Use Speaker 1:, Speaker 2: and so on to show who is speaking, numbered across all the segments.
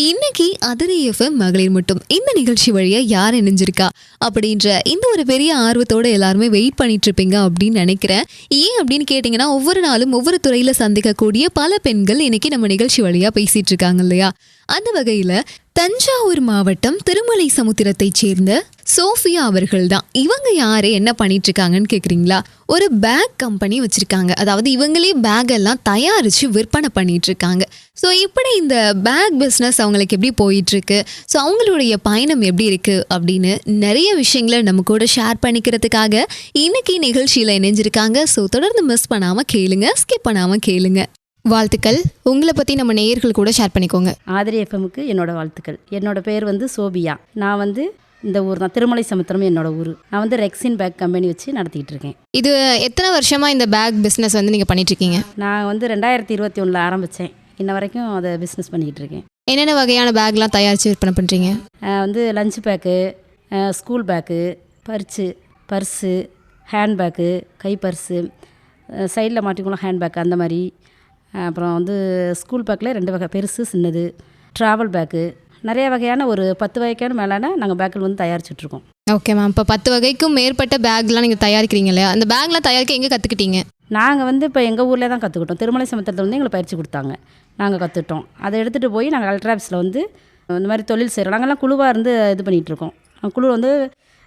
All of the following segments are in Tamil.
Speaker 1: இன்னைக்கு அதிரி எஃப்எம் மகளிர் மட்டும். இந்த நிகழ்ச்சி வழியா யார் இணைஞ்சிருக்கா? அப்படின்ற இந்த ஒரு பெரிய ஆர்வத்தோட எல்லாருமே வெயிட் பண்ணிட்டு இருப்பீங்க அப்படின்னு நினைக்கிறேன். ஏன் அப்படின்னு கேட்டிங்கன்னா ஒவ்வொரு நாளும் ஒவ்வொரு துறையில் சந்திக்கக்கூடிய பல பெண்கள் இன்னைக்கு நம்ம நிகழ்ச்சி வழியா பேசிட்டு இருக்காங்க இல்லையா? அந்த வகையில தஞ்சாவூர் மாவட்டம் திருமலை சமுத்திரத்தைச் சேர்ந்த சோஃபியா அவர்கள் தான் இவங்க யாரு? என்ன பண்ணிட்டு இருக்காங்கன்னு கேக்குறீங்களா? ஒரு பேக் கம்பெனி வச்சிருக்காங்க. அதாவது இவங்களே பேக் எல்லாம் தயாரிச்சு விற்பனை பண்ணிட்டு இருக்காங்க ஸோ இப்படி இந்த பேக் பிஸ்னஸ் அவங்களுக்கு எப்படி போயிட்டு இருக்கு ஸோ அவங்களுடைய பயணம் எப்படி இருக்கு? அப்படின்னு நிறைய விஷயங்களை நம்ம கூட ஷேர் பண்ணிக்கிறதுக்காக இன்னைக்கு நிகழ்ச்சியில் இணைஞ்சிருக்காங்க. ஸோ தொடர்ந்து மிஸ் பண்ணாம கேளுங்க ஸ்கிப் பண்ணாம கேளுங்க. வாழ்த்துக்கள். உங்களை பத்தி நம்ம நேயர்கள் கூட ஷேர் பண்ணிக்கோங்க.
Speaker 2: ஆதிரி எஃப்எம்முக்கு என்னோட வாழ்த்துக்கள். என்னோட பேர் வந்து சோபியா. நான் வந்து இந்த ஊர் தான் திருமலை சமுத்திரம் என்னோட ஊர். நான் வந்து ரெக்ஸின் பேக் கம்பெனி வச்சு நடத்திக்கிட்டு இருக்கேன்.
Speaker 3: இது எத்தனை வருஷமா இந்த பேக் பிஸ்னஸ் வந்து நீங்க பண்ணிட்டு இருக்கீங்க?
Speaker 2: நான் வந்து ரெண்டாயிரத்தி இருபத்தி ஒன்றில் ஆரம்பித்தேன் இன்ன வரைக்கும் அதை பிஸ்னஸ் பண்ணிக்கிட்டு இருக்கேன்.
Speaker 3: என்னென்ன வகையான பேக்லாம் தயாரிச்சு விற்பனை பண்றீங்க?
Speaker 2: அஹ் வந்து lunch bag school bag purse purse hand bag கை பர்ஸு சைடில் மாட்டிக்கலாம் ஹேண்ட் பேக் அந்த மாதிரி. அப்புறம் வந்து ஸ்கூல் பேக்கில் ரெண்டு வகை பெருசு சின்னது ட்ராவல் பேக்கு நிறைய வகையான ஒரு பத்து வகைக்கான மேலான நாங்கள் பேக்கில் வந்து தயாரிச்சிட்ருக்கோம்
Speaker 3: ஓகே மேம் இப்போ பத்து வகைக்கும் மேற்பட்ட பேக்லாம் நீங்க தயாரிக்கிறீங்க இல்லையா? அந்த பேக்லாம் தயாரிக்க எங்க கத்துக்கிட்டீங்க?
Speaker 2: நாங்கள் வந்து இப்போ எங்கள் ஊரில் தான் கற்றுக்கிட்டோம் திருமலை சமுத்திரத்தில் வந்து எங்களுக்கு பயிற்சி கொடுத்தாங்க. நாங்கள் கற்றுக்கிட்டோம் அதை எடுத்துகிட்டு போய் நாங்கள் கலெக்டர் ஆஃபீஸில் வந்து இந்த மாதிரி தொழில் செய்கிறோம் நாங்கள்லாம் குழுவாக இருந்து இது பண்ணிகிட்ருக்கோம் குழு வந்து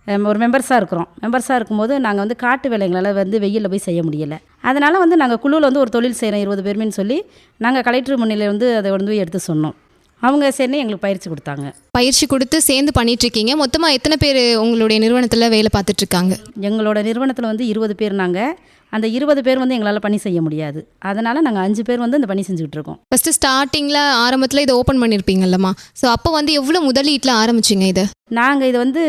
Speaker 2: ஒரு மெம்பர்ஸாக இருக்கிறோம். மெம்பர்ஸாக இருக்கும்போது நாங்கள் வந்து காட்டு வேலைங்களால் வந்து வெயிலில் போய் செய்ய முடியலை. அதனால் வந்து நாங்கள் குழுவில் வந்து ஒரு தொழில் செய்கிறோம் இருபது பேருமேனு சொல்லி நாங்கள் கலெக்டர் முன்னிலை வந்து அதை வந்து போய் எடுத்து சொன்னோம். அவங்க சரி எங்களுக்கு பயிற்சி கொடுத்தாங்க.
Speaker 3: பயிற்சி கொடுத்து சேர்ந்து பண்ணிட்டு இருக்கீங்க மொத்தமா எத்தனை பேர் உங்களுடைய நிறுவனத்துல வேலை பார்த்துட்டு இருக்காங்க
Speaker 2: எங்களோட நிறுவனத்தில் வந்து இருபது பேர் நாங்கள் அந்த இருபது பேர் வந்து எங்களால் பணி செய்ய முடியாது. அதனால் நாங்கள் அஞ்சு பேர் வந்து இந்த பணி செஞ்சுக்கிட்டு இருக்கோம்
Speaker 3: ஃபர்ஸ்ட் ஸ்டார்டிங்ல ஆரம்பத்துல இதை ஓப்பன் பண்ணிருப்பீங்கல்லம்மா. ஸோ அப்போ வந்து எவ்வளவு முதலீட்டுல ஆரம்பிச்சீங்க இதை?
Speaker 2: நாங்கள் இது வந்து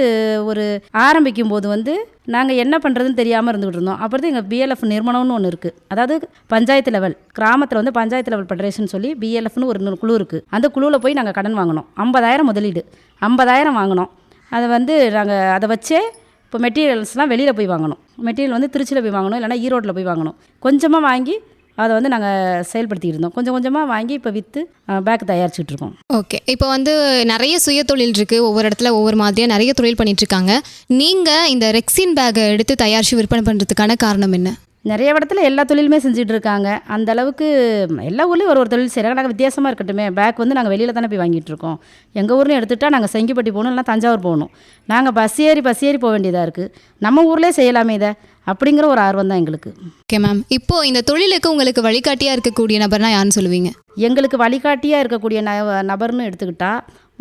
Speaker 2: ஒரு ஆரம்பிக்கும் போது வந்து நாங்கள் என்ன பண்ணுறதுன்னு தெரியாமல் இருந்துகிட்டு இருந்தோம். அப்புறம் எங்கள் பிஎல்எஃப் நிறுவனம்னு ஒன்று இருக்குது அதாவது பஞ்சாயத்து லெவல் கிராமத்தில் வந்து பஞ்சாயத்து லெவல் ஃபெடரேஷன் சொல்லி பிஎல்எஃப்னு ஒரு குழு இருக்குது அந்த குழுவில் போய் நாங்கள் கடன் வாங்கினோம். ஐம்பதாயிரம் முதலீடு. ஐம்பதாயிரம் வாங்கினோம். அதை வந்து நாங்கள் அதை வச்சே இப்போ மெட்டீரியல்ஸ்லாம் வெளியில் போய் வாங்கணும் மெட்டீரியல் வந்து திருச்சியில் போய் வாங்கணும் இல்லைனா ஈரோட்டில் போய் வாங்கணும் கொஞ்சமாக வாங்கி அதை வந்து நாங்கள் செயல்படுத்திட்டு இருந்தோம். கொஞ்சம் கொஞ்சமாக வாங்கி இப்போ விற்று பேக் தயாரிச்சுட்டு இருக்கோம்.
Speaker 3: ஓகே இப்போ வந்து நிறைய சுய தொழில் இருக்கு. ஒவ்வொரு இடத்துல ஒவ்வொரு மாதிரியாக நிறைய தொழில் பண்ணிட்டு இருக்காங்க. நீங்கள் இந்த ரெக்ஸின் பேக்கை எடுத்து தயாரிச்சு விற்பனை பண்ணுறதுக்கான காரணம் என்ன?
Speaker 2: நிறைய இடத்துல எல்லா தொழிலுமே செஞ்சுட்டு இருக்காங்க அந்த அளவுக்கு எல்லா ஊர்லேயும் ஒரு ஒரு தொழில் செய்கிறாங்க நாங்கள் வித்தியாசமாக இருக்கட்டுமே. பேக் வந்து நாங்கள் வெளியில் தானே போய் வாங்கிட்டு இருக்கோம் எங்கள் ஊர்லேயும் எடுத்துகிட்டா நாங்கள் செங்கிப்பட்டி போகணும் இல்லைனா தஞ்சாவூர் போகணும். நாங்கள் பஸ் ஏறி பஸ் ஏறி போக வேண்டியதாக இருக்குது நம்ம ஊர்லேயே செய்யலாமே இதை அப்படிங்கிற ஒரு ஆர்வம் தான் எங்களுக்கு.
Speaker 3: ஓகே மேம் இப்போ இந்த தொழிலுக்கு உங்களுக்கு வழிகாட்டியா இருக்கக்கூடிய நபர்னா யாருன்னு சொல்லுவீங்க?
Speaker 2: எங்களுக்கு வழிகாட்டியாக இருக்கக்கூடிய ந நபர்னு எடுத்துக்கிட்டா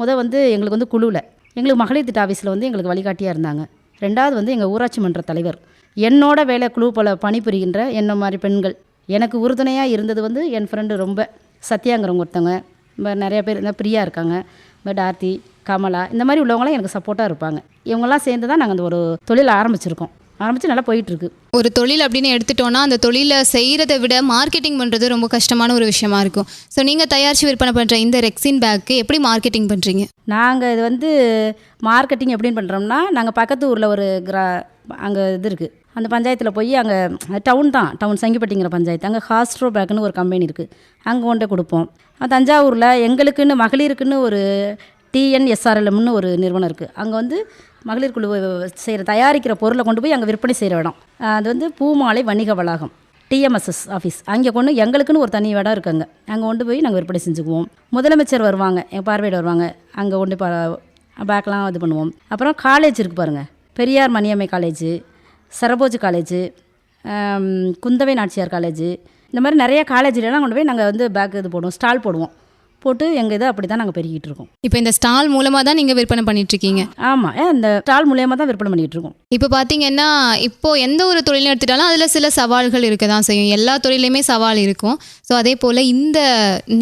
Speaker 2: முத வந்து எங்களுக்கு வந்து குழுவில் எங்களுக்கு மகளிர் திட்ட ஆஃபீஸில் வந்து எங்களுக்கு வழிகாட்டியாக இருந்தாங்க. ரெண்டாவது வந்து எங்கள் ஊராட்சி மன்ற தலைவர். என்னோட வேலை குழு போல பணிபுரிகின்ற என்ன மாதிரி பெண்கள். எனக்கு உறுதுணையாக இருந்தது வந்து என் ஃப்ரெண்டு ரொம்ப சத்யாங்கிறவங்க ஒருத்தவங்க. ரொம்ப நிறையா பேர் இந்த பிரியா இருக்காங்க. இந்த டார்த்தி கமலா இந்த மாதிரி உள்ளவங்களாம் எனக்கு சப்போர்ட்டாக இருப்பாங்க. இவங்கெல்லாம் சேர்ந்து தான் நாங்கள் அந்த ஒரு தொழில் ஆரம்பிச்சிருக்கோம். ஆரம்பித்து நல்லா போயிட்டுருக்கு.
Speaker 3: ஒரு தொழில் அப்படின்னு எடுத்துட்டோம்னா அந்த தொழிலை செய்கிறத விட மார்க்கெட்டிங் பண்ணுறது ரொம்ப கஷ்டமான ஒரு விஷயமா இருக்கும். ஸோ நீங்கள் தயாரித்து விற்பனை பண்ணுற இந்த ரெக்ஸின் பேக்கு எப்படி மார்க்கெட்டிங் பண்ணுறீங்க
Speaker 2: நாங்கள் இது வந்து மார்க்கெட்டிங் எப்படின்னு பண்ணுறோம்னா நாங்கள் பக்கத்து ஊரில் ஒரு கிரா அங்கே இது இருக்குது அந்த பஞ்சாயத்தில் போய் அங்கே டவுன் தான். டவுன் சங்கிப்பட்டிங்கிற பஞ்சாயத்து. அங்கே ஹாஸ்ட்ரோ பேக்குன்னு ஒரு கம்பெனி இருக்குது அங்கே கொண்டு கொடுப்போம். தஞ்சாவூரில் எங்களுக்குன்னு மகளிருக்குன்னு ஒரு டிஎன்எஸ்ஆர்எல்எம்னு ஒரு நிறுவனம் இருக்குது அங்கே வந்து மகளிர் குழு செய்கிற தயாரிக்கிற பொருளை கொண்டு போய் அங்கே விற்பனை செய்கிற இடம். அது வந்து பூமாலை வணிக வளாகம் டிஎம்எஸ்எஸ் ஆஃபீஸ் அங்கே கொண்டு எங்களுக்குன்னு ஒரு தனி இடம் இருக்குங்க அங்கே. கொண்டு போய் நாங்கள் விற்பனை செஞ்சுக்குவோம். முதலமைச்சர் வருவாங்க என் பார்வையிட வருவாங்க. அங்கே கொண்டு பா பேக்கெலாம் இது பண்ணுவோம். அப்புறம் காலேஜ் இருக்குது பாருங்கள் Periyar Maniammai college Serfoji college Kundavai Nachiyar college இந்த மாதிரி நிறைய காலேஜ்லலாம் கொண்டு போய் நாங்கள் வந்து பேக் இது போடுவோம் ஸ்டால் போடுவோம். போட்டு எங்கள் இதை அப்படி தான் நாங்கள் பெருகிட்டு இருக்கோம்.
Speaker 3: இப்போ இந்த ஸ்டால் மூலமாக தான் நீங்கள் விற்பனை பண்ணிட்டு இருக்கீங்க?
Speaker 2: ஆமாம் இந்த ஸ்டால் மூலியமாக தான் விற்பனை பண்ணிகிட்டு இருக்கோம்.
Speaker 3: இப்போ பார்த்தீங்கன்னா இப்போ எந்த ஒரு தொழிலும் எடுத்துட்டாலும் அதில் சில சவால்கள் இருக்க தான் செய்யும். எல்லா தொழிலையுமே சவால் இருக்கும். ஸோ அதே போல் இந்த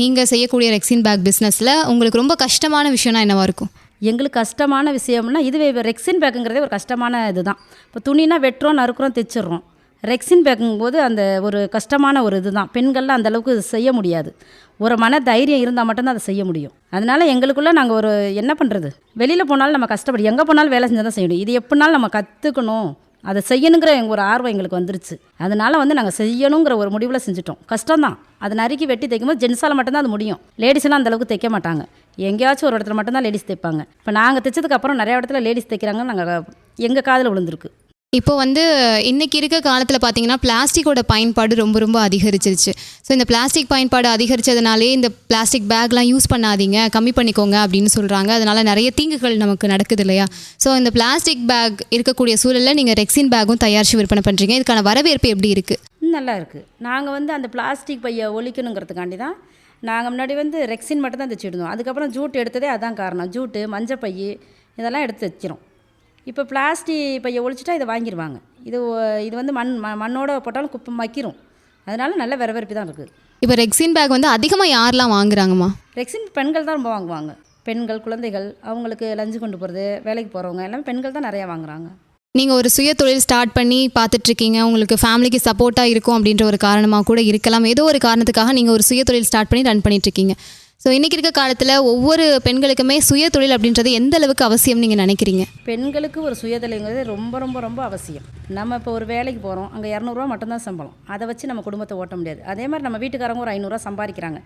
Speaker 3: நீங்கள் செய்யக்கூடிய ரெக்ஸின் பேக் பிஸ்னஸில் உங்களுக்கு ரொம்ப கஷ்டமான விஷயம்னா என்னவா இருக்கும்?
Speaker 2: எங்களுக்கு கஷ்டமான விஷயம்னா இதுவே ரெக்ஸின் பேக்குங்கிறதே ஒரு கஷ்டமான இதுதான். இப்போ துணினா வெட்டுறோம் நறுக்குறோம் தைச்சிடுறோம். ரெக்ஸின் பேக்குங்கும் போது அந்த ஒரு கஷ்டமான ஒரு இதுதான். பெண்கள்லாம் அந்த அளவுக்கு செய்ய முடியாது. ஒரு மன தைரியம் இருந்தால் மட்டும்தான் அதை செய்ய முடியும். அதனால எங்களுக்குள்ளே நாங்கள் ஒரு என்ன பண்ணுறது வெளியில் போனாலும் நம்ம கஷ்டப்படு எங்கே போனாலும் வேலை செஞ்சால் தான் செய்யணும் இது எப்படினாலும் நம்ம கற்றுக்கணும் அதை செய்யணுங்கிற எங்கள் ஒரு ஆர்வம் எங்களுக்கு வந்துருச்சு. அதனால வந்து நாங்கள் செய்யணுங்கிற ஒரு முடிவில் செஞ்சுட்டோம். கஷ்டம்தான் அதை நறுக்கி வெட்டி தைக்கும்போது ஜென்ஸால் மட்டும்தான் அது முடியும். லேடிஸ்லாம் அந்தளவுக்கு தைக்க மாட்டாங்க. எங்கேயாச்சும் ஒரு இடத்துல மட்டும்தான் லேடிஸ் தைப்பாங்க இப்போ நாங்கள் தைச்சதுக்கப்புறம் நிறையா இடத்துல லேடிஸ் தைக்கிறாங்க நாங்கள் எங்கள் காதில் விழுந்திருக்கு.
Speaker 3: இப்போ வந்து இன்னைக்கு இருக்க காலத்தில் பார்த்தீங்கன்னா பிளாஸ்டிக்கோட பயன்பாடு ரொம்ப ரொம்ப அதிகரிச்சிருச்சு. ஸோ இந்த பிளாஸ்டிக் பயன்பாடு அதிகரித்ததுனாலே இந்த பிளாஸ்டிக் பேக்லாம் யூஸ் பண்ணாதீங்க கம்மி பண்ணிக்கோங்க அப்படின்னு சொல்கிறாங்க அதனால் நிறைய தீங்குகள் நமக்கு நடக்குது இல்லையா? ஸோ இந்த பிளாஸ்டிக் பேக் இருக்கக்கூடிய சூழலில் நீங்கள் ரெக்ஸின் பேக்கும் தயாரித்து விற்பனை பண்ணுறீங்க இதுக்கான வரவேற்பு எப்படி இருக்குது
Speaker 2: நல்லா இருக்குது நாங்கள் வந்து அந்த பிளாஸ்டிக் பையை ஒழிக்கணுங்கிறதுக்காண்டி தான் நாங்கள் முன்னாடி வந்து ரெக்ஸின் மட்டும் தான் தைச்சிருந்தோம் அதுக்கப்புறம் ஜூட் எடுத்ததே அதான் காரணம். ஜூட்டு மஞ்சப்பை இதெல்லாம் எடுத்து தைக்கிறோம் இப்போ பிளாஸ்டிக் பையை ஒழிச்சிட்டா இதை வாங்கிடுவாங்க இது இது வந்து மண் மண்ணோட போட்டாலும் குப்பை மக்கிரும். அதனால நல்ல வரவேற்பு தான் இருக்குது.
Speaker 3: இப்போ ரெக்ஸின் பேக் வந்து அதிகமாக யாரெல்லாம் வாங்குறாங்கம்மா?
Speaker 2: ரெக்ஸின் பெண்கள் தான் ரொம்ப வாங்குவாங்க. பெண்கள் குழந்தைகள் அவங்களுக்கு லஞ்சு கொண்டு போகிறது வேலைக்கு போகிறவங்க எல்லாமே பெண்கள் தான் நிறையா வாங்குறாங்க.
Speaker 3: நீங்கள் ஒரு சுய தொழில் ஸ்டார்ட் பண்ணி பார்த்துட்ருக்கீங்க உங்களுக்கு ஃபேமிலிக்கு சப்போர்ட்டாக இருக்கும் அப்படின்ற ஒரு காரணமாக கூட இருக்கலாம். ஏதோ ஒரு காரணத்துக்காக நீங்கள் ஒரு சுய தொழில் ஸ்டார்ட் பண்ணி ரன் பண்ணிட்டுருக்கீங்க ஸோ இன்றைக்கி இருக்க காலத்தில் ஒவ்வொரு பெண்களுக்குமே சுய தொழில் அப்படின்றது எந்த அளவுக்கு அவசியம் நீங்கள் நினைக்கிறீங்க?
Speaker 2: பெண்களுக்கு ஒரு சுயதலைங்கிறது ரொம்ப ரொம்ப ரொம்ப அவசியம். நம்ம இப்போ ஒரு வேலைக்கு போகிறோம் அங்கே இரநூறுவா மட்டும்தான் சம்பளம். அதை வச்சு நம்ம குடும்பத்தை ஓட்ட முடியாது. அதே மாதிரி நம்ம வீட்டுக்காரங்க ஒரு ஐநூறுரூவா சம்பாதிக்கிறாங்க.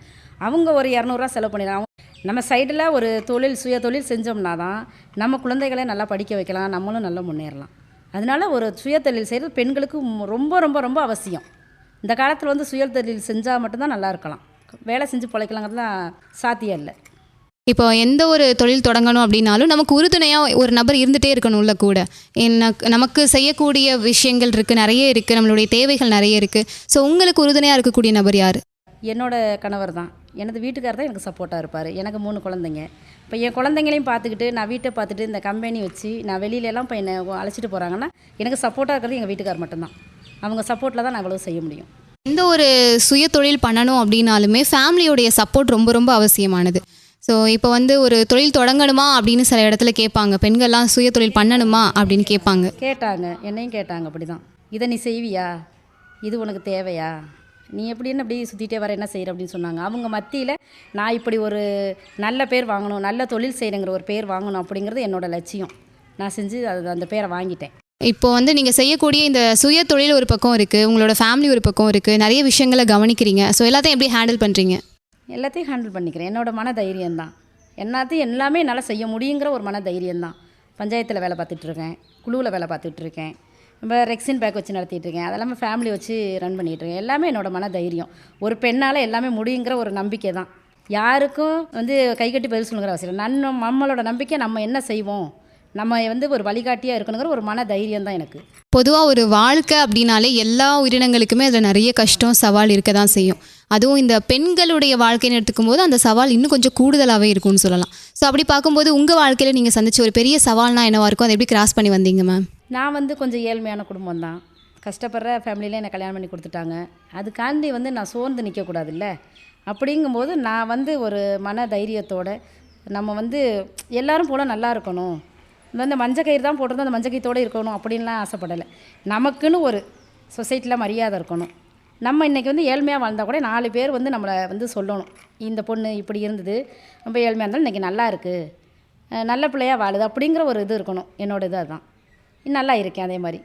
Speaker 2: அவங்க ஒரு இரநூறுவா செலவு பண்ணிடுறாங்க நம்ம சைடில் ஒரு தொழில் சுய தொழில் செஞ்சோம்னா தான் நம்ம குழந்தைகளை நல்லா படிக்க வைக்கலாம் நம்மளும் நல்லா முன்னேறலாம். அதனால ஒரு சுய தொழில் செய்கிறது பெண்களுக்கு ரொம்ப ரொம்ப ரொம்ப அவசியம். இந்த காலத்தில் வந்து சுய தொழில் செஞ்சால் மட்டும்தான் நல்லா இருக்கலாம். வேலை செஞ்சு பிழைக்கலாங்கிறதுலாம் சாத்தியம் இல்லை.
Speaker 3: இப்போ எந்த ஒரு தொழில் தொடங்கணும் அப்படின்னாலும் நமக்கு உறுதுணையாக ஒரு நபர் இருந்துகிட்டே இருக்கணும்ல கூட. என்ன நமக்கு செய்யக்கூடிய விஷயங்கள் இருக்குது நிறைய இருக்குது நம்மளுடைய தேவைகள் நிறைய இருக்குது ஸோ உங்களுக்கு உறுதுணையாக இருக்கக்கூடிய நபர் யார்?
Speaker 2: என்னோட கணவர் தான். எனது வீட்டுக்காரர் தான் எனக்கு சப்போர்ட்டாக இருப்பார். எனக்கு மூணு குழந்தைங்க. இப்போ என் குழந்தைங்களையும் பார்த்துக்கிட்டு நான் வீட்டை பார்த்துட்டு இந்த கம்பெனி வச்சு நான் வெளியில எல்லாம் இப்போ என்னை அழைச்சிட்டு போகிறாங்கன்னா எனக்கு சப்போர்ட்டாக இருக்கிறது எங்கள் வீட்டுக்கார் மட்டும்தான். அவங்க சப்போர்ட்டில் தான் நான் இவ்வளோ செய்ய முடியும்.
Speaker 3: எந்த ஒரு சுய தொழில் பண்ணணும் அப்படின்னாலுமே ஃபேமிலியோடைய சப்போர்ட் ரொம்ப ரொம்ப அவசியமானது. ஸோ இப்போ வந்து ஒரு தொழில் தொடங்கணுமா அப்படின்னு சில இடத்துல கேட்பாங்க. பெண்கள்லாம் சுய தொழில் பண்ணணுமா அப்படின்னு கேட்பாங்க.
Speaker 2: கேட்டாங்க. என்னையும் கேட்டாங்க அப்படி தான் இதை நீ செய்வியா? இது உனக்கு தேவையா? நீ எப்படின்னு அப்படி சுற்றிட்டே வர என்ன செய்கிற அப்படின்னு சொன்னாங்க. அவங்க மத்தியில் நான் இப்படி ஒரு நல்ல பேர் வாங்கணும் நல்ல தொழில் செய்கிறேங்கிற ஒரு பேர் வாங்கணும் அப்படிங்கிறது என்னோடய லட்சியம். நான் செஞ்சு அது அந்த பேரை வாங்கிட்டேன்.
Speaker 3: இப்போ வந்து நீங்கள் செய்யக்கூடிய இந்த சுய தொழில் ஒரு பக்கம் இருக்குது உங்களோட ஃபேமிலி ஒரு பக்கம் இருக்குது நிறைய விஷயங்களை கவனிக்கிறீங்க. ஸோ எல்லாத்தையும் எப்படி ஹேண்டில் பண்ணுறீங்க
Speaker 2: எல்லாத்தையும் ஹேண்டில் பண்ணிக்கிறேன். என்னோட மன தைரியம் தான். எல்லாத்தையும் எல்லாமே என்னால் செய்ய முடியுங்கிற ஒரு மன தைரியம் தான். பஞ்சாயத்தில் வேலை பார்த்துட்ருக்கேன். குழுவில் வேலை பார்த்துட்ருக்கேன். இப்போ ரெக்ஸின் பேக் வச்சு நடத்திட்டுருக்கேன் அதெல்லாமே ஃபேமிலி வச்சு ரன் பண்ணிகிட்டு இருக்கேன் எல்லாமே என்னோட மன தைரியம் ஒரு பெண்ணால் எல்லாமே முடியுங்கிற ஒரு நம்பிக்கை தான். யாருக்கும் வந்து கைகட்டி பதில் சொல்லுங்கிற அவசியம் இல்லை. நம்மளோட நம்பிக்கை நம்ம என்ன செய்வோம்? நம்ம வந்து ஒரு வழிகாட்டியாக இருக்கணுங்கிற ஒரு மன தைரியம் தான் எனக்கு.
Speaker 3: பொதுவாக ஒரு வாழ்க்கை அப்படின்னாலே எல்லா உயிரினங்களுக்குமே அதில் நிறைய கஷ்டம் சவால் இருக்க தான் செய்யும். அதுவும் இந்த பெண்களுடைய வாழ்க்கைன்னு எடுத்துக்கும் போது அந்த சவால் இன்னும் கொஞ்சம் கூடுதலாகவே இருக்கும்னு சொல்லலாம். ஸோ அப்படி பார்க்கும்போது உங்கள் வாழ்க்கையில் நீங்கள் சந்திச்ச ஒரு பெரிய சவால்னா என்னவா இருக்கும்? அதை எப்படி கிராஸ் பண்ணி வந்தீங்க மேம்
Speaker 2: நான் வந்து கொஞ்சம் ஏழ்மையான குடும்பம் தான். கஷ்டப்படுற ஃபேமிலியில் என்னை கல்யாணம் பண்ணி கொடுத்துட்டாங்க. அதுக்காண்டி வந்து நான் சோர்ந்து நிற்கக்கூடாதுல்ல அப்படிங்கும்போது நான் வந்து ஒரு மன தைரியத்தோட நம்ம வந்து எல்லாரும் போல நல்லா இருக்கணும். இந்த மஞ்சள் கயிறு தான் போட்டிருந்தோம் அந்த மஞ்சள் கயிற்றோடு இருக்கணும் அப்படின்லாம் ஆசைப்படலை. நமக்குன்னு ஒரு சொசைட்டியில் மரியாதை இருக்கணும். நம்ம இன்றைக்கி வந்து ஏழ்மையாக வாழ்ந்தால் கூட நாலு பேர் வந்து நம்மளை வந்து சொல்லணும். இந்த பொண்ணு இப்படி இருந்தது ரொம்ப ஏழ்மையாக இருந்தாலும் இன்றைக்கி நல்லா இருக்குது நல்ல பிள்ளையாக வாழுது அப்படிங்கிற ஒரு இது இருக்கணும். என்னோட இது அதுதான். நல்லா இருக்கேன் அதே மாதிரி.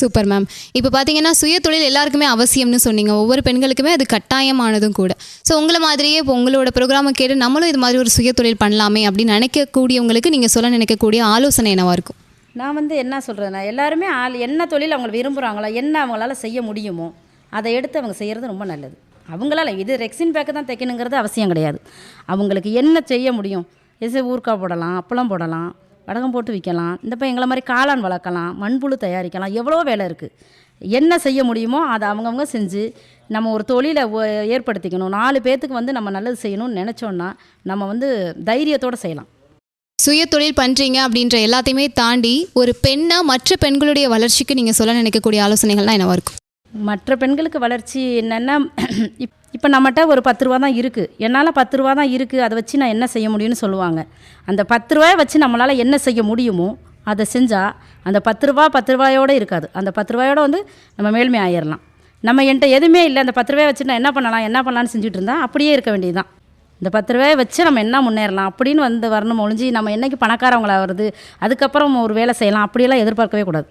Speaker 3: சூப்பர் மேம் இப்போ பார்த்தீங்கன்னா சுய தொழில் எல்லாருக்குமே அவசியம்னு சொன்னீங்க. ஒவ்வொரு பெண்களுக்குமே அது கட்டாயமானதும் கூட. ஸோ உங்களை மாதிரியே இப்போ உங்களோட ப்ரோக்ராமை கேட்டு நம்மளும் இது மாதிரி ஒரு சுய தொழில் பண்ணலாமே அப்படின்னு நினைக்கக்கூடியவங்களுக்கு நீங்கள் சொல்ல நினைக்கக்கூடிய ஆலோசனை என்னவாக இருக்கும்?
Speaker 2: நான் வந்து என்ன சொல்கிறேன்னா எல்லாருமே ஆள் என்ன தொழில் அவங்க விரும்புகிறாங்களோ என்ன அவங்களால செய்ய முடியுமோ அதை எடுத்து அவங்க செய்கிறது ரொம்ப நல்லது. அவங்களால இது ரெக்ஸின் பேக்கு தான் தைக்கணுங்கிறது அவசியம் கிடையாது. அவங்களுக்கு என்ன செய்ய முடியும்? எது ஊறுக்காய் போடலாம் அப்பளம் போடலாம் வடகம் போட்டு விற்கலாம். இந்த இப்போ எங்களை மாதிரி காளான் வளர்க்கலாம் மண்புழு தயாரிக்கலாம் எவ்வளோ வேலை இருக்குது என்ன செய்ய முடியுமோ அதை அவங்கவுங்க செஞ்சு நம்ம ஒரு தொழிலை ஒ- ஏற்படுத்திக்கணும். நாலு பேர்த்துக்கு வந்து நம்ம நல்லது செய்யணும்னு நினச்சோன்னா நம்ம வந்து தைரியத்தோடு செய்யலாம்.
Speaker 3: சுய தொழில் பண்ணுறீங்க அப்படின்ற எல்லாத்தையுமே தாண்டி ஒரு பெண்ணாக மற்ற பெண்களுடைய வளர்ச்சிக்கு நீங்கள் சொல்ல நினைக்கக்கூடிய ஆலோசனைகள்லாம் என்னவாக இருக்கும்?
Speaker 2: மற்ற பெண்களுக்கு வளர்ச்சி என்னென்னா இப் இப்போ நம்மகிட்ட ஒரு பத்து ரூபா தான் இருக்குது என்னால் பத்து ரூபா தான் இருக்குது அதை வச்சு நான் என்ன செய்ய முடியும்னு சொல்லுவாங்க. அந்த பத்து ரூபாயை வச்சு நம்மளால் என்ன செய்ய முடியுமோ அதை செஞ்சால் அந்த பத்து ரூபா பத்து ரூபாயோடு இருக்காது. அந்த பத்து ரூபாயோட வந்து நம்ம மேல்மை ஆயிடலாம் நம்ம என்கிட்ட எதுவுமே இல்லை. அந்த பத்து ரூபாயை வச்சு நான் என்ன பண்ணலாம் என்ன பண்ணலாம்னு செஞ்சுட்டு இருந்தால் அப்படியே இருக்க வேண்டியது தான். இந்த பத்து ரூபாயை வச்சு நம்ம என்ன முன்னேறலாம் அப்படின்னு வந்து வரணும் ஒழிஞ்சு நம்ம என்னைக்கு பணக்காரவங்களாக வருது அதுக்கப்புறம் ஒரு வேலை செய்யலாம் அப்படியெல்லாம் எதிர்பார்க்கவே கூடாது.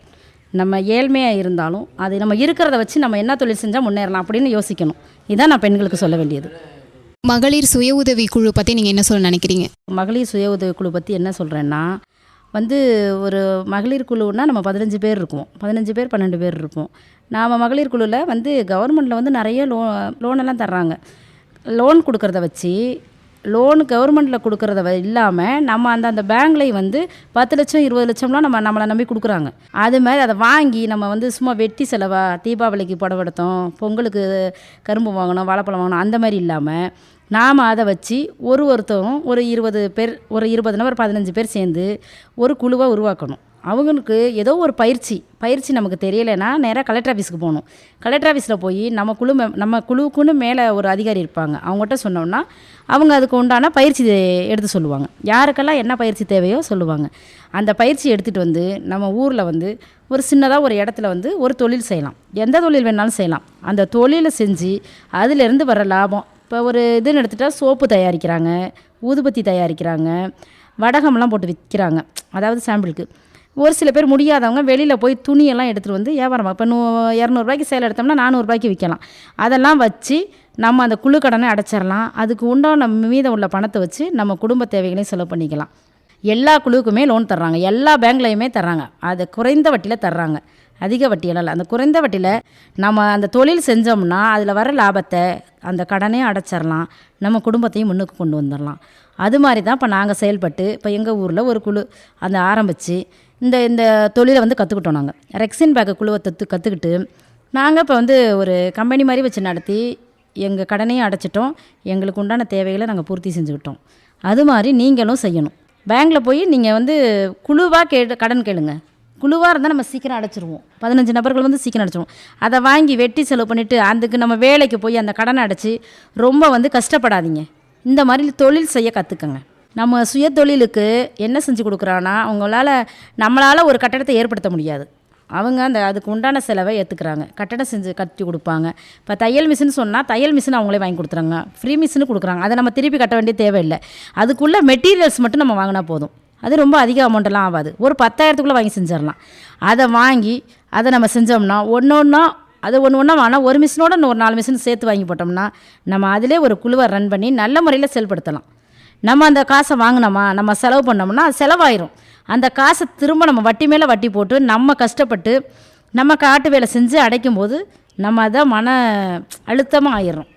Speaker 2: நம்ம ஏழ்மையாக இருந்தாலும் அது நம்ம இருக்கிறத வச்சு நம்ம என்ன தொழில் செஞ்சால் முன்னேறலாம் அப்படின்னு யோசிக்கணும். இதான் நான் பெண்களுக்கு சொல்ல வேண்டியது.
Speaker 3: மகளிர் சுய உதவி குழு பற்றி நீங்கள் என்ன சொல்ல நினைக்கிறீங்க?
Speaker 2: மகளிர் சுய உதவி குழு பற்றி என்ன சொல்கிறேன்னா வந்து ஒரு மகளிர் குழுன்னா நம்ம பதினஞ்சு பேர் இருப்போம். பதினஞ்சு பேர் பன்னெண்டு பேர் இருப்போம். நாம் மகளிர் குழுவில் வந்து கவர்மெண்ட்டில் வந்து நிறைய லோ லோனெல்லாம் தர்றாங்க. லோன் கொடுக்கறத வச்சு லோன் கவர்மெண்ட்டில் கொடுக்கறத இல்லாமல் நம்ம அந்த அந்த பேங்க்லேயும் வந்து பத்து லட்சம் இருபது லட்சம்லாம் நம்ம நம்மளை நம்பி கொடுக்குறாங்க. அது மாதிரி அதை வாங்கி நம்ம வந்து சும்மா வெட்டி செலவாக தீபாவளிக்கு புடவை எடுத்தோம் பொங்கலுக்கு கரும்பு வாங்கணும் வாழைப்பழம் வாங்கணும் அந்த மாதிரி இல்லாமல் நாம் அதை வச்சு ஒரு ஒருத்தரும் ஒரு இருபது பேர் ஒரு இருபது நபர் பதினஞ்சு பேர் சேர்ந்து ஒரு குழுவை உருவாக்கணும். அவங்களுக்கு ஏதோ ஒரு பயிற்சி பயிற்சி நமக்கு தெரியலைன்னா நேராக கலெக்டர் ஆஃபீஸுக்கு போகணும். கலெக்டர் ஆஃபீஸில் போய் நம்ம குழு நம்ம குழுவுக்குன்னு மேலே ஒரு அதிகாரி இருப்பாங்க. அவங்ககிட்ட சொன்னோம்னா அவங்க அதுக்கு உண்டான பயிற்சி எடுத்து சொல்லுவாங்க. யாருக்கெல்லாம் என்ன பயிற்சி தேவையோ சொல்லுவாங்க. அந்த பயிற்சி எடுத்துகிட்டு வந்து நம்ம ஊரில் வந்து ஒரு சின்னதாக ஒரு இடத்துல வந்து ஒரு தொழில் செய்யலாம். எந்த தொழில் வேணாலும் செய்யலாம். அந்த தொழிலை செஞ்சு அதிலிருந்து வர லாபம் இப்போ ஒரு இதுன்னு எடுத்துகிட்டால் சோப்பு தயாரிக்கிறாங்க ஊதுபத்தி தயாரிக்கிறாங்க வடகம்லாம் போட்டு விற்கிறாங்க. அதாவது சாம்பிளுக்கு. ஒரு சில பேர் முடியாதவங்க வெளியில் போய் துணியெல்லாம் எடுத்துகிட்டு வந்து வியாபாரம் இப்போ நூ இரநூறுபாய்க்கு சேலை எடுத்தோம்னா நானூறுபாய்க்கு விற்கலாம் அதெல்லாம் வச்சு நம்ம அந்த குழு கடனை அடைச்சிடலாம் அதுக்கு உண்டான மீதம் உள்ள பணத்தை வச்சு நம்ம குடும்ப தேவைகளையும் செலவு பண்ணிக்கலாம். எல்லா குழுவுக்குமே லோன் தர்றாங்க. எல்லா பேங்க்லேயுமே தர்றாங்க. அதை குறைந்த வட்டியில் தர்றாங்க. அதிக வட்டியெல்லாம் இல்லை. அந்த குறைந்த வட்டியில் நம்ம அந்த தொழில் செஞ்சோம்னா அதில் வர லாபத்தை அந்த கடனையும் அடைச்சிடலாம் நம்ம குடும்பத்தையும் முன்னுக்கு கொண்டு வந்துடலாம் அது மாதிரி தான் இப்போ நாங்கள் செயல்பட்டு இப்போ எங்கள் ஊரில் ஒரு குழு அந்த ஆரம்பித்து இந்த இந்த தொழிலை வந்து கற்றுக்கிட்டோம் நாங்கள் ரெக்ஸின் பேக்கு குழுவை தத்து கற்றுக்கிட்டு நாங்கள் இப்போ வந்து ஒரு கம்பெனி மாதிரி வச்சு நடத்தி எங்கள் கடனையும் அடைச்சிட்டோம். எங்களுக்கு உண்டான தேவைகளை நாங்கள் பூர்த்தி செஞ்சுக்கிட்டோம். அது மாதிரி நீங்களும் செய்யணும். பேங்க்கில் போய் நீங்கள் வந்து குழுவாக கே கடன் கேளுங்கள் குழுவாக இருந்தால் நம்ம சீக்கிரம் அடைச்சிருவோம். பதினஞ்சு நபர்கள் வந்து சீக்கிரம் அடைச்சிருவோம். அதை வாங்கி வெட்டி செலவு பண்ணிவிட்டு அதுக்கு நம்ம வேலைக்கு போய் அந்த கடனை அடைச்சி ரொம்ப வந்து கஷ்டப்படாதீங்க. இந்த மாதிரி தொழில் செய்ய கற்றுக்கங்க நம்ம சுய தொழிலுக்கு என்ன செஞ்சு கொடுக்குறான்னா அவங்களால நம்மளால் ஒரு கட்டடத்தை ஏற்படுத்த முடியாது. அவங்க அந்த அதுக்கு உண்டான செலவை ஏற்றுக்குறாங்க கட்டடம் செஞ்சு கட்டி கொடுப்பாங்க. இப்போ தையல் மிஷின் சொன்னால் தையல் மிஷின் அவங்களே வாங்கி கொடுத்துறாங்க. ஃப்ரீ மிஷினு கொடுக்குறாங்க. அதை நம்ம திருப்பி கட்ட வேண்டிய தேவையில்லை. அதுக்குள்ளே மெட்டீரியல்ஸ் மட்டும் நம்ம வாங்கினா போதும். அது ரொம்ப அதிக அமௌண்ட்டெல்லாம் ஆகாது. ஒரு பத்தாயிரத்துக்குள்ளே வாங்கி செஞ்சிடலாம். அதை வாங்கி அதை நம்ம செஞ்சோம்னா ஒன்று ஒன்றா அது ஒன்று ஒன்றா வாங்கினா ஒரு மிஷினோட ஒரு நாலு மிஷின் சேர்த்து வாங்கி போட்டோம்னா நம்ம அதிலே ஒரு குழுவை ரன் பண்ணி நல்ல முறையில் செயல்படுத்தலாம். நம்ம அந்த காசை வாங்கினோமா நம்ம செலவு பண்ணோம்னா அது செலவாயிரும். அந்த காசை திரும்ப நம்ம வட்டி மேலே வட்டி போட்டு நம்ம கஷ்டப்பட்டு நம்ம காட்டு வேலை செஞ்சு அடைக்கும் போது நம்ம அதை மன அழுத்தமாக ஆயிடுறோம்.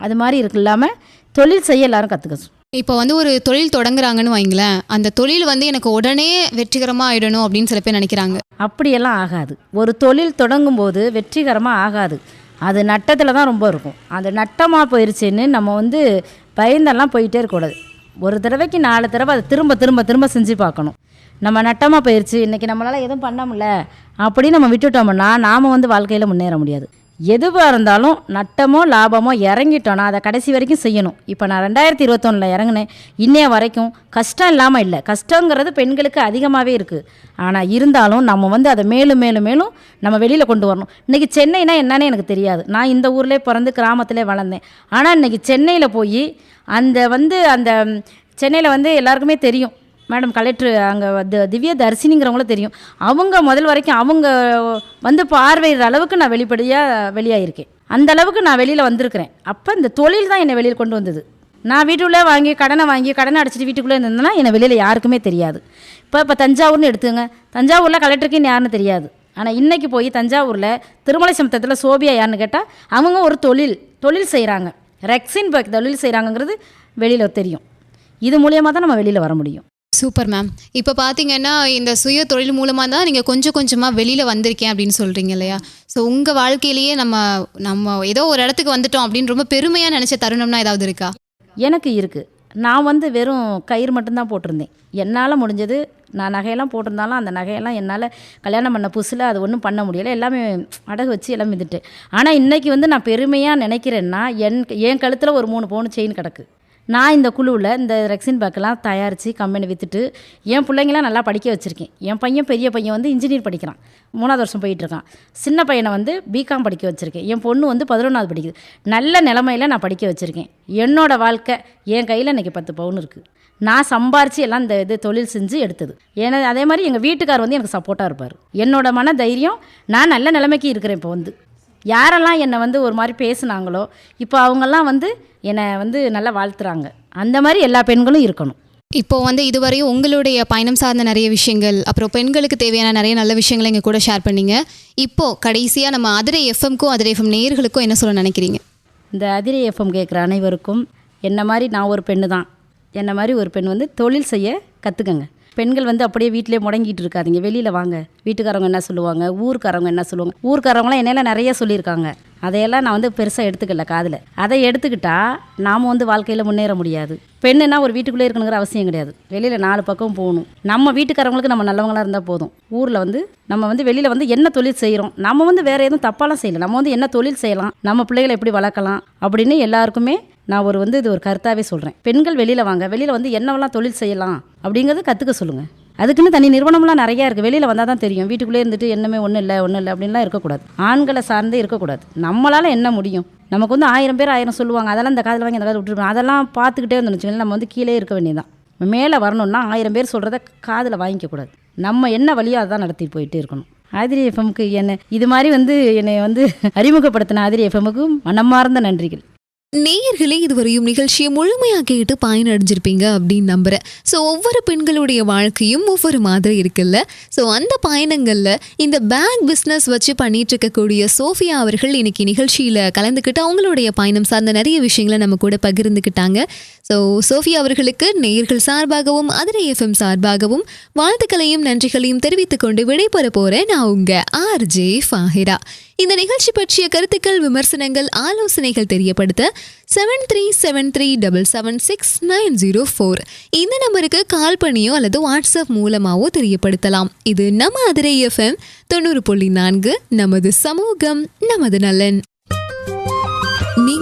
Speaker 2: அது மாதிரி இருக்கு. இல்லாமல் தொழில் செய்ய எல்லாரும் கற்றுக்க
Speaker 3: இப்போ வந்து ஒரு தொழில் தொடங்குறாங்கன்னு வைங்களேன் அந்த தொழில் வந்து எனக்கு உடனே வெற்றிகரமாக ஆயிடணும் அப்படின்னு சில பேர் நினைக்கிறாங்க.
Speaker 2: அப்படியெல்லாம் ஆகாது. ஒரு தொழில் தொடங்கும் போது வெற்றிகரமாக ஆகாது. அது நட்டத்தில் தான் ரொம்ப இருக்கும். அது நட்டமாக போயிருச்சுன்னு நம்ம வந்து பயந்தெல்லாம் போயிட்டே இருக்கக்கூடாது ஒரு தடவைக்கு நாலு தடவை அதை திரும்ப திரும்ப திரும்ப செஞ்சு பார்க்கணும். நம்ம நட்டமாக போயிருச்சு இன்றைக்கி நம்மளால் எதுவும் பண்ண முடியல அப்படின்னு நம்ம விட்டுட்டோம்னா நாம் வந்து வாழ்க்கையில் முன்னேற முடியாது. எதுவாக இருந்தாலும் நட்டமோ லாபமோ இறங்கிட்டோன்னா அதை கடைசி வரைக்கும் செய்யணும். இப்போ நான் ரெண்டாயிரத்தி இருபத்தொன்னில் இறங்கினேன். இன்னைய வரைக்கும் கஷ்டம் இல்லாமல் இல்லை. கஷ்டங்கிறது பெண்களுக்கு அதிகமாகவே இருக்குது ஆனால் இருந்தாலும் நம்ம வந்து அதை மேலும் மேலும் மேலும் நம்ம வெளியில் கொண்டு வரணும். இன்றைக்கி சென்னைனா என்னன்னு எனக்கு தெரியாது. நான் இந்த ஊர்லேயே பிறந்து கிராமத்திலே வளர்ந்தேன். ஆனால் இன்றைக்கி சென்னையில் போய் அந்த வந்து அந்த சென்னையில் வந்து எல்லாருக்குமே தெரியும். மேடம் கலெக்டர் அங்கே தி திவ்ய தரிசினிங்கிறவங்கள தெரியும். அவங்க முதல் வரைக்கும் அவங்க வந்து பார்வையிடுற அளவுக்கு நான் வெளிப்படையாக வெளியாகிருக்கேன் அந்த அளவுக்கு நான் வெளியில் வந்திருக்கிறேன். அப்போ இந்த தொழில் தான் என்னை வெளியில் கொண்டு வந்தது. நான் வீட்டுக்குள்ளே வாங்கி கடனை வாங்கி கடனை அடைச்சிட்டு வீட்டுக்குள்ளே இருந்தேன்னா என்னை வெளியில் யாருக்குமே தெரியாது. இப்போ இப்போ தஞ்சாவூர்னு எடுத்துங்க. தஞ்சாவூரில் கலெக்டருக்கு யாருன்னு தெரியாது. ஆனால் இன்றைக்கி போய் தஞ்சாவூரில் திருமலை சமத்தத்தில் சோபியா யாருன்னு கேட்டால் அவங்க ஒரு தொழில் தொழில் செய்கிறாங்க ரெக்ஸின் பேக் தொழில் செய்கிறாங்கங்கிறது வெளியில் தெரியும். இது மூலியமாக தான் நம்ம வெளியில் வர முடியும்.
Speaker 3: சூப்பர் மேம் இப்போ பார்த்தீங்கன்னா இந்த சுய தொழில் மூலமாக தான் நீங்கள் கொஞ்சம் கொஞ்சமாக வெளியில் வந்திருக்கேன் அப்படின்னு சொல்கிறீங்க இல்லையா? ஸோ உங்கள் வாழ்க்கையிலேயே நம்ம நம்ம ஏதோ ஒரு இடத்துக்கு வந்துட்டோம் அப்படின்னு ரொம்ப பெருமையாக நினச்ச தருணம்னா ஏதாவது இருக்கா?
Speaker 2: எனக்கு இருக்குது நான் வந்து வெறும் கயிறு மட்டும்தான் போட்டிருந்தேன். என்னால் முடிஞ்சது நான் நகையெல்லாம் போட்டிருந்தாலும் அந்த நகையெல்லாம் என்னால் கல்யாணம் பண்ண புதுசில் அது ஒன்றும் பண்ண முடியலை. எல்லாமே அடகு வச்சு எல்லாம் மிதிட்டு ஆனால் இன்றைக்கி வந்து நான் பெருமையாக நினைக்கிறேன்னா என் என் கழுத்தில் ஒரு மூணு பவுன் செயின் கிடக்கு. நான் இந்த குழுவில் இந்த ரெக்ஸின் பேக்கெல்லாம் தயாரித்து கம்பெனி விற்றுட்டு என் பிள்ளைங்களாம் நல்லா படிக்க வச்சுருக்கேன். என் பையன் பெரிய பையன் வந்து இன்ஜினியர் படிக்கிறான். மூணாவது வருஷம் போயிட்டுருக்கான். சின்ன பையனை வந்து பிகாம் படிக்க வச்சுருக்கேன். என் பொண்ணு வந்து பதினொன்றாவது படிக்குது. நல்ல நிலமையில் நான் படிக்க வச்சுருக்கேன். என்னோடய வாழ்க்கை என் கையில் இன்றைக்கி பத்து பவுன் இருக்குது நான் சம்பாரித்து எல்லாம் இந்த இது தொழில் செஞ்சு எடுத்தது. ஏன்னா அதே மாதிரி எங்கள் வீட்டுக்கார் வந்து எனக்கு சப்போர்ட்டாக இருப்பார். என்னோட மன தைரியம் நான் நல்ல நிலைமைக்கு இருக்கிறேன் இப்போ வந்து. யாரெல்லாம் என்னை வந்து ஒரு மாதிரி பேசுனாங்களோ இப்போ அவங்கெல்லாம் வந்து என்னை வந்து நல்லா வாழ்த்துறாங்க. அந்த மாதிரி எல்லா பெண்களும் இருக்கணும்.
Speaker 3: இப்போ வந்து இதுவரையும் உங்களுடைய பயணம் சார்ந்த நிறைய விஷயங்கள் அப்புறம் பெண்களுக்கு தேவையான நிறைய நல்ல விஷயங்களை எங்கள் கூட ஷேர் பண்ணீங்க. இப்போ கடைசியாக நம்ம அதிரை எஃப்எம்க்கும் அதிரை எஃப்எம் நேயர்களுக்கும் என்ன சொல்ல நினைக்கிறீங்க?
Speaker 2: இந்த அதிரை எஃப்எம் கேட்குற அனைவருக்கும் என்ன மாதிரி நான் ஒரு பெண்ணு தான் என்ன மாதிரி ஒரு பெண் வந்து தொழில் செய்ய கற்றுக்கங்க பெண்கள் வந்து அப்படியே வீட்டிலே முடங்கிட்டு இருக்காதீங்க. வெளியில் வாங்க. வீட்டுக்காரவங்க என்ன சொல்லுவாங்க? ஊருக்காரவங்க என்ன சொல்லுவாங்க? ஊருக்காரவங்களாம் என்னெல்லாம் நிறைய சொல்லியிருக்காங்க. அதையெல்லாம் நான் வந்து பெருசாக எடுத்துக்கல காதில். அதை எடுத்துக்கிட்டா நாம் வந்து வாழ்க்கையில் முன்னேற முடியாது. பெண்ணுன்னா ஒரு வீட்டுக்குள்ளே இருக்கணுங்கிற அவசியம் கிடையாது. வெளியில் நாலு பக்கம் போகணும். நம்ம வீட்டுக்காரவங்களுக்கு நம்ம நல்லவங்களாக இருந்தால் போதும். ஊரில் வந்து நம்ம வந்து வெளியில் வந்து என்ன தொழில் செய்கிறோம் நம்ம வந்து வேறு எதுவும் தப்பாலாம் செய்யலை. நம்ம வந்து என்ன தொழில் செய்யலாம்? நம்ம பிள்ளைகளை எப்படி வளர்க்கலாம்? அப்படின்னு எல்லாருக்குமே நான் ஒரு வந்து இது ஒரு கருத்தாகவே சொல்கிறேன் பெண்கள் வெளியில் வாங்க வெளியில் வந்து என்னவெல்லாம் தொழில் செய்யலாம் அப்படிங்கிறது கற்றுக்க சொல்லுங்கள் அதுக்குன்னு தனி நிறுவனம்லாம் நிறையா இருக்குது வெளியில் வந்தால் தான் தெரியும். வீட்டுக்குள்ளே இருந்துட்டு என்னமே ஒன்றும் இல்லை ஒன்றும் இல்லை அப்படின்லாம் இருக்கக்கூடாது. ஆண்களை சார்ந்தே இருக்கக்கூடாது. நம்மளால் என்ன முடியும்? நமக்கு வந்து ஆயிரம் பேர் ஆயிரம் சொல்லுவாங்க. அதெல்லாம் இந்த காதில் வாங்கி அந்த காதில் விட்டுருப்போம் அதெல்லாம் பார்த்துக்கிட்டே இருந்தோம்னு நம்ம வந்து கீழே இருக்க வேண்டியதான் மேலே வரணும்னா ஆயிரம் பேர் சொல்கிறத காதில் வாங்கிக்கக்கூடாது. நம்ம என்ன வழியோ அதான் நடத்தி போயிட்டே இருக்கணும். ஆதிரி எஃப்எம்க்கு என்ன இது மாதிரி வந்து என்னை வந்து அறிமுகப்படுத்தின ஆதிரி எஃப்எம்முக்கு மனமார்ந்த நன்றிகள்.
Speaker 1: நேயர்களே இதுவரையும் நிகழ்ச்சியை முழுமையாக கேட்டு பயனடைஞ்சிருப்பீங்க அப்படின்னு நம்புறேன். ஸோ ஒவ்வொரு பெண்களுடைய வாழ்க்கையும் ஒவ்வொரு மாதிரி இருக்குல்ல? ஸோ அந்த பயணங்களில் இந்த பேக் பிஸ்னஸ் வச்சு பண்ணிட்டு இருக்கக்கூடிய சோஃபியா அவர்கள் இன்னைக்கு நிகழ்ச்சியில் கலந்துக்கிட்டு அவங்களுடைய பயணம் சார்ந்த நிறைய விஷயங்களை நம்ம கூட பகிர்ந்துக்கிட்டாங்க. ஸோ சோஃபியா அவர்களுக்கு நேயர்கள் சார்பாகவும் அதிரை எஃப்எம் சார்பாகவும் வாழ்த்துக்களையும் நன்றிகளையும் தெரிவித்துக் கொண்டு விடைபெற போகிறேன் நான் உங்கள் ஆர்ஜே ஃபாஹிரா. இந்த நிகழ்ச்சி பற்றிய கருத்துக்கள் விமர்சனங்கள் ஆலோசனைகள் தெரியப்படுத்த seven three seven three double seven six nine zero four இந்த நம்பருக்கு கால் பண்ணியோ அல்லது வாட்ஸ்அப் மூலமாகவோ தெரியப்படுத்தலாம். இது நம்ம அதிரை எஃப்எம் தொண்ணூறு புள்ளி நான்கு நமது சமூகம் நமது நலன்.